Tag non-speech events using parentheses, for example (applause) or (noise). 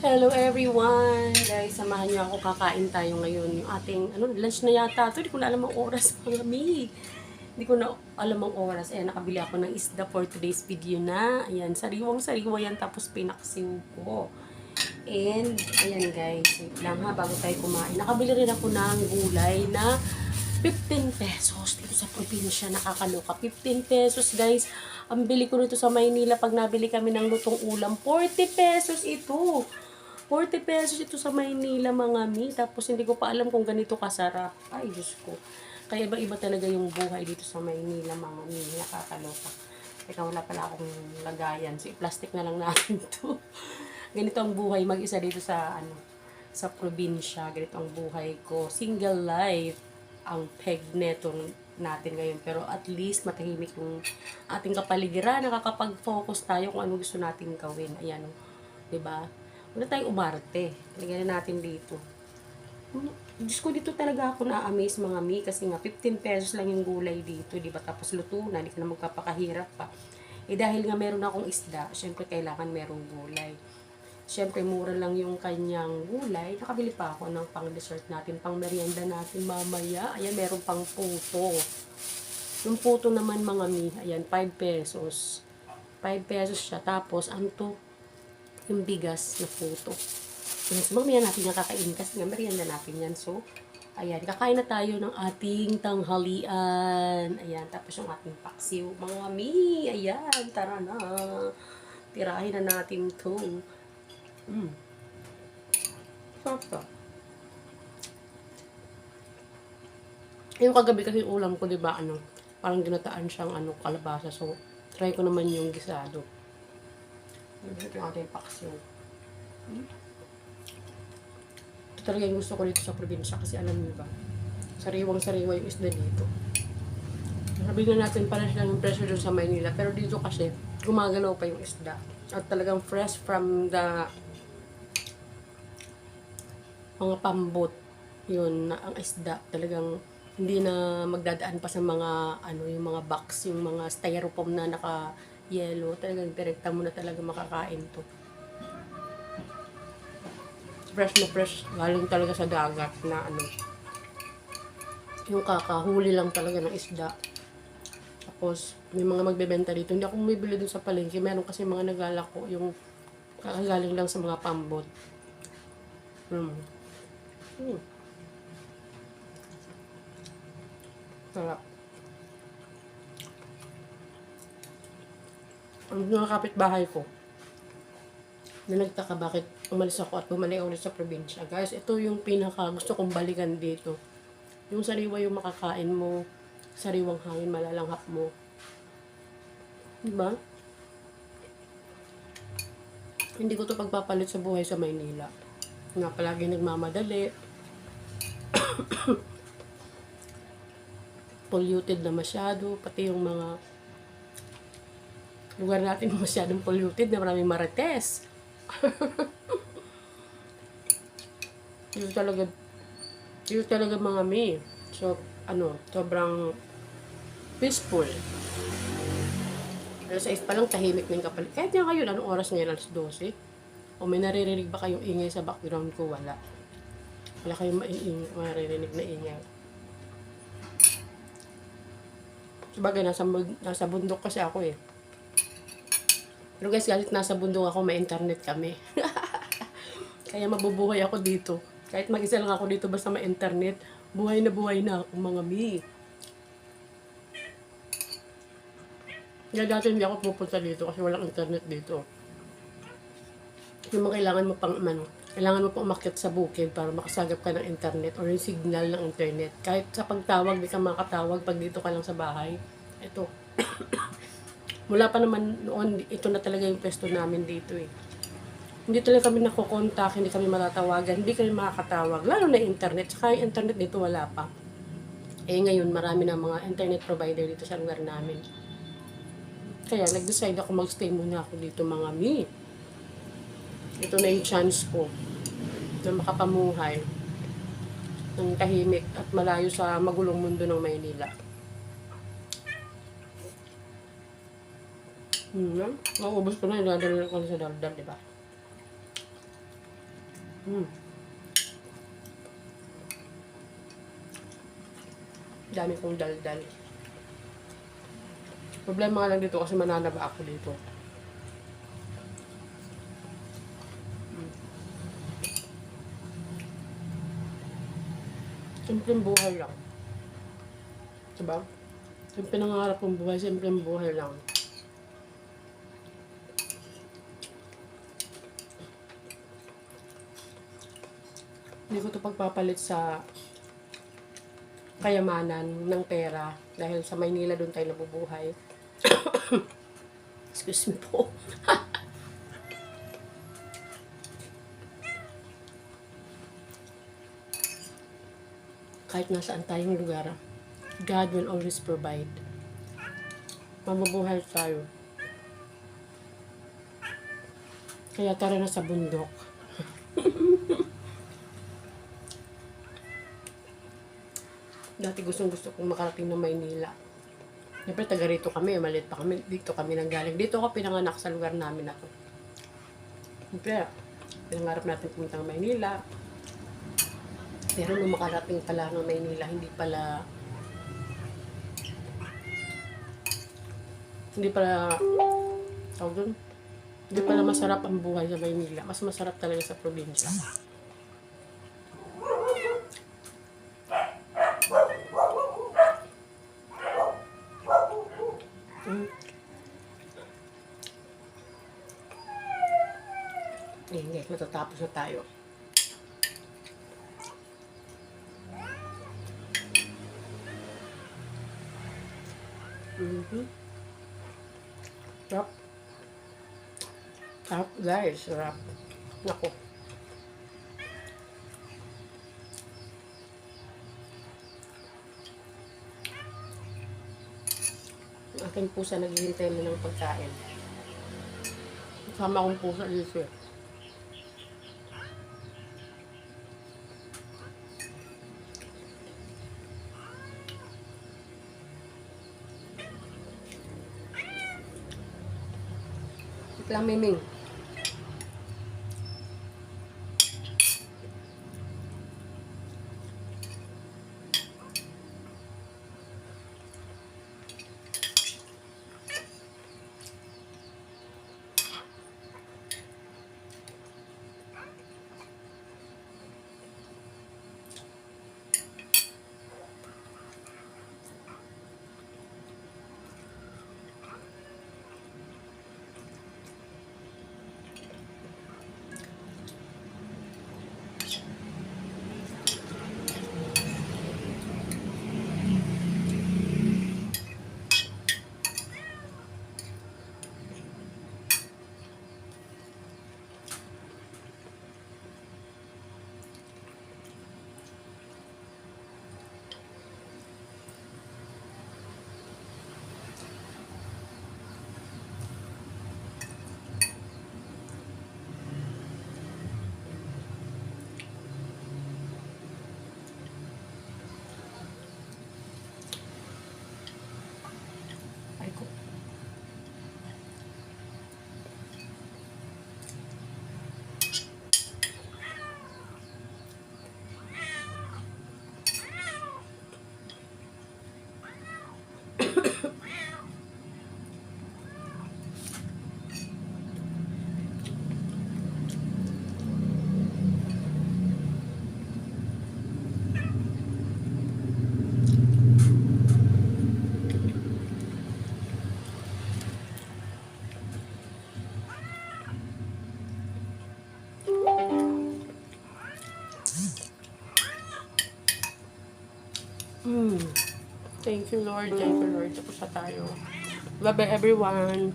Hello everyone! Guys, samahan niyo ako kakain tayo ngayon. Yung ating, ano, lunch na yata. Ito, hindi ko na alam ang oras, (laughs) mga mi. Hindi ko na alam ang oras. Ayan, nakabili ako ng isda for today's video na. Ayan, sariwang-sariwa yan. Tapos pinaksiw ko. And, ayan guys, wait lang ha, bago tayo kumain. Nakabili rin ako ng gulay na 15 pesos dito sa probinsya. Nakakaloka. 15 pesos guys. Ang bili ko nito sa Maynila pag nabili kami ng lutong ulam. 40 pesos ito. 40 pesos ito sa Maynila mga mi. Tapos hindi ko pa alam kung ganito kasarap. Ay, Diyos ko. Kaya iba-iba talaga yung buhay dito sa Maynila mga mi. Nakakaloka. Teka, wala pala akong lagayan. So, i-plastic na lang natin (laughs) to. Ganito ang buhay mag-isa dito sa ano sa probinsya. Ganito ang buhay ko. Single life ang peg neto natin ngayon. Pero at least matahimik yung ating kapaligiran. Nakakapag-focus tayo kung ano gusto nating gawin. Ayan, o. 'di ba? Wala tayong umarte. Tingnan natin dito. Hmm, Diyos ko, dito talaga ako na-amaze mga mi kasi nga 15 pesos lang yung gulay dito, di ba? Tapos luto na, hindi ka na magpapakahirap pa. Eh dahil nga meron akong isda, syempre kailangan merong gulay. Syempre mura lang yung kanyang gulay. Nakabili pa ako ng pang dessert natin, pang merienda natin mamaya. Ayan, meron pang puto. Yung puto naman mga mi, ayan, 5 pesos. 5 pesos siya. Tapos, ano to? Yung bigas na puto. So, mamaya natin yung kakainin kasi nga merienda natin yan. So, ayan, kakain na tayo ng ating tanghalian. Ayan, tapos yung ating paksiw. Mga mi, ayan, tara na. Tirahin na natin to. Mm. Sarap to. Yung kagabi kasi ulam ko, di ba, ano, parang ginataan siyang ano, kalabasa. So, try ko naman yung gisado. Ating paksiw. Hmm? Ito talaga yung gusto ko dito sa probinsya kasi alam niyo ba, sariwang-sariwa yung isda dito. Sabi na natin para silang yung presyo doon sa Maynila. Pero dito kasi, gumagalaw pa yung isda. At talagang fresh from the mga pambot. Yun, na ang isda. Talagang hindi na magdadaan pa sa mga ano yung mga box, yung mga styrofoam na naka yellow. Talagang direkta mo na talaga makakain to. Fresh na fresh. Galing talaga sa dagat na ano. Yung kakahuli lang talaga ng isda. Tapos, may mga magbebenta dito. Hindi ako bumibili dun sa palengke. Meron kasi mga naglalako yung kakagaling lang sa mga pambot. Hmm. Hmm. Sarap. Mga kapitbahay ko, na nagtaka bakit umalis ako at bumalik ulit sa probinsya. Guys, ito yung pinaka gusto kong balikan dito. Yung sariwa yung makakain mo, sariwang hangin malalanghap mo. Diba? Hindi ko to pagpapalit sa buhay sa Maynila. Nga palagi nagmamadali. (coughs) polluted na masyado, pati yung mga lugar natin masyadong polluted na maraming marites. (laughs) dito talaga dito talaga mga mi. So, ano, sobrang peaceful. Alas 6 pa lang tahimik na yung kapal. Kahit nga ngayon, anong oras ngayon? Alas 12? O may naririnig ba kayong ingay sa background ko? Wala. Wala kayong maririnig na ingay. Sabagay, nasa, nasa bundok kasi ako eh. Pero guys, kahit nasa bundok ako, may internet kami. (laughs) Kaya mabubuhay ako dito. Kahit mag-isa lang ako dito, basta may internet, buhay na buhay na ako mga mi. Kaya dati hindi ako pupunta dito kasi walang internet dito. Yung mga kailangan mo pang ano, kailangan mo pang umakyat sa bukid para makasagap ka ng internet or yung signal ng internet. Kahit sa pagtawag, di ka makatawag pag dito ka lang sa bahay. Ito. (coughs) Mula pa naman noon, ito na talaga yung pwesto namin dito eh. Hindi talaga kami nakokontak, hindi kami matatawagan, hindi kami makakatawag. Lalo na internet. Saka yung internet dito wala pa. Eh ngayon, marami na mga internet provider dito sa lugar namin. Kaya nag-decide ako magstay muna ako dito mga mi. Ito na yung chance ko na makapamuhay ng tahimik at malayo sa magulong mundo ng Maynila. Hmm, maubos ko na, iladala ko na sa daldal, di ba? Mm. Dami kong daldal. Problema nga lang dito kasi mananaba ako dito. Mm. Simpleng buhay lang. Diba? Yung pinangarap kong buhay, simpleng buhay lang. Hindi ko to pagpapalit sa kayamanan ng pera dahil sa Maynila doon tayo nabubuhay. (coughs) Excuse me po. (laughs) Kahit nasaan tayong lugar, God will always provide. Mamubuhay tayo. Kaya tara na sa bundok. Dati gustong gusto kong makarating ng Maynila. Siyempre, taga rito kami, maliit pa kami, dito kami nang galing. Dito ako pinanganak sa lugar namin na to. Siyempre, pinangarap natin pumunta ng Maynila. Pero nung makarating pala ng Maynila, hindi pala hindi pala tawag doon, hindi pala masarap ang buhay sa Maynila. Mas masarap talaga sa probinsya. Mm. Eh, guys, na tayo. Mhm. Sarap. Sarap, guys. Sarap. Naku. Aking pusa naghihintay mo ng pagkain. Kasama akong pusa dito eh. Wait lang, Miming. Ay ko. Mm. Thank you, Lord. Thank you, Lord. Tapos na tayo. Bye-bye, everyone.